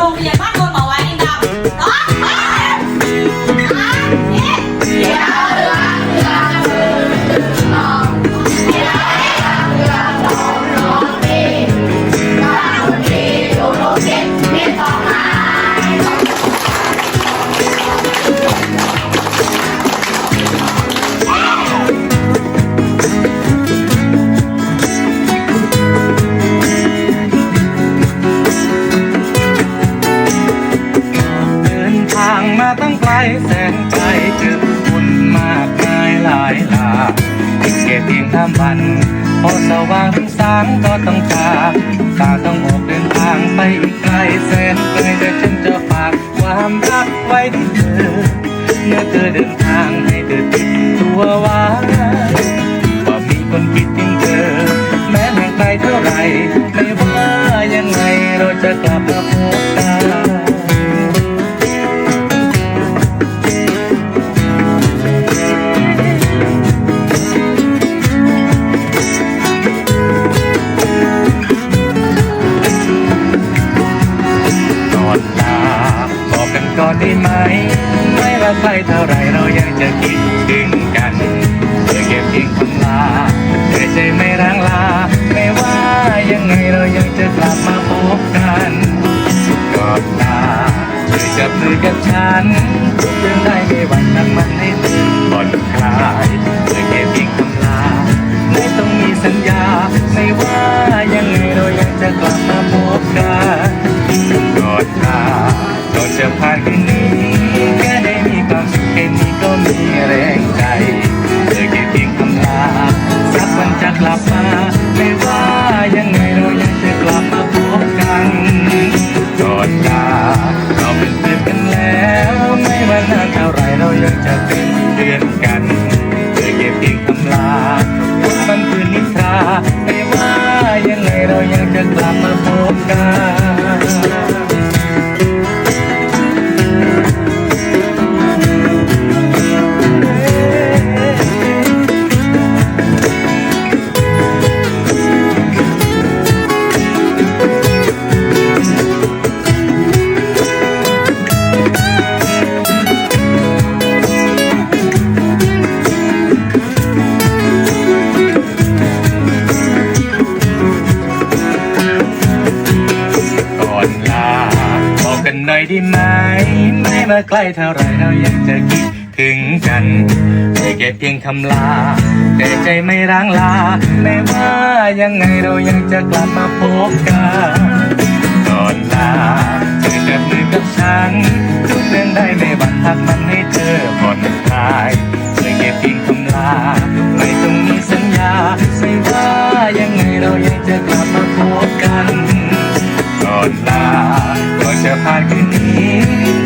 โรงเรียนบ้านโนนหมา ข้ามวัน พอสว่างถึงสางก็ต้องจากตาต้องออกเดินทางไปอีกไกลแสนไกลแต่ฉันจะฝากความรักไว้ที่เธอเมื่อเธอเดินทางให้เธอติดตัวไว้ว่ามีคนคิดถึงเธอ แม้ห่างไกลเท่าไหรไม่ว่ายังไงเราจะก ก่อนได้ไหม ไม่ว่าใครเท่าไรเรายังจะคิดถึงกันเธอเก็บทิ้งคำลาเธอใจไม่ร้างลา นี้ อยได้ไหม ไม่มาใกล้เท่าไรเรายังจะคิดถึงกันไม่แค่เพียงคำลา แต่ใจไม่ร้างลาไม่ว่ายังไงเรายังจะกลับมาพบกันก่อนลาเธอจับมือกับฉัน ทุกเรื่องได้ไม่บันทักมันให้เธอผ่อนคลายเธอแค่เพียงคำลา ไม่ต้องมีสัญญาไม่ว่ายังไงเรายังจะกลับมาพบกัน ก่อนลาก่อนจะผ่านคืนนี้